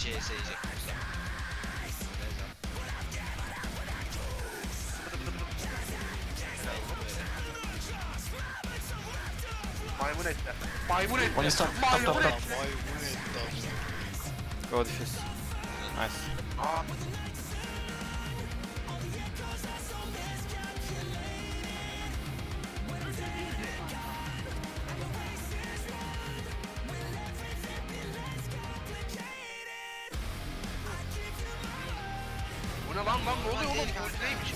shit, it's easy. Maymunette. Maymunette. One top, top, top, top. Maymunette. Go. Nice. Ah. Bu ne lan lan ne oluyor oğlum? Bu neymiş?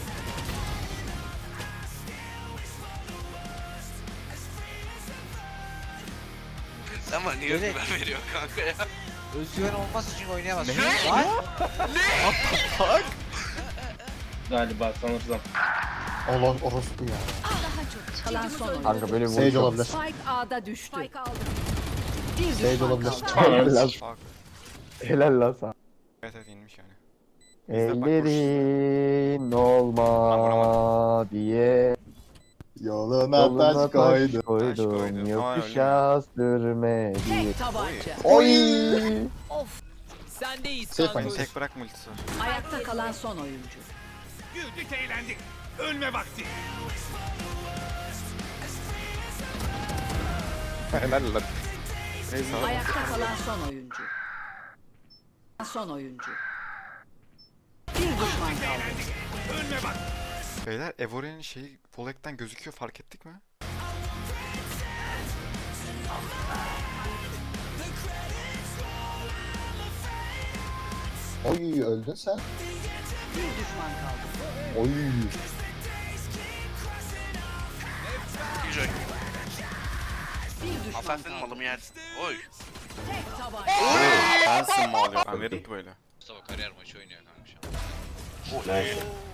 Sen bana niye Öyle. özgüven veriyorsun kanka ya? Özgüven olmaz için oynayamazsın. Ne? Lan! Galiba sanırsam. Allah orospu ya. Kalan son oyun. Kanka böyle Sage vuruş olabilir. Spike A'da düştü. Spike aldım. Bir Sage düşman olabilir. kaldı. Helal lan sana. Ellerin olma diye Yoluna yoluna taş taş koydu. koydum koydum. yokuşa sürme diye. Tek tabanca. Oy! Of. Sendeyiz Safe kanka. Tek bırak multisi var. Ayakta kalan son oyuncu. Güldük eğlendik. Ölme vakti. Helal lan. Ayakta kalan son oyuncu. Son oyuncu. Düşman kaldı. Beyler Evore'nin şeyi Polek'ten gözüküyor fark ettik mi? Oy öldün sen. Bir düşman kaldı. Oy. Güzel. Bir düşman Assassin kaldı. malımı yersin. Oy. Tek tabanca. Sensin mi alıyor? Ben verirdim böyle. Mustafa kariyer maçı oynuyor kanka şu an. Oh.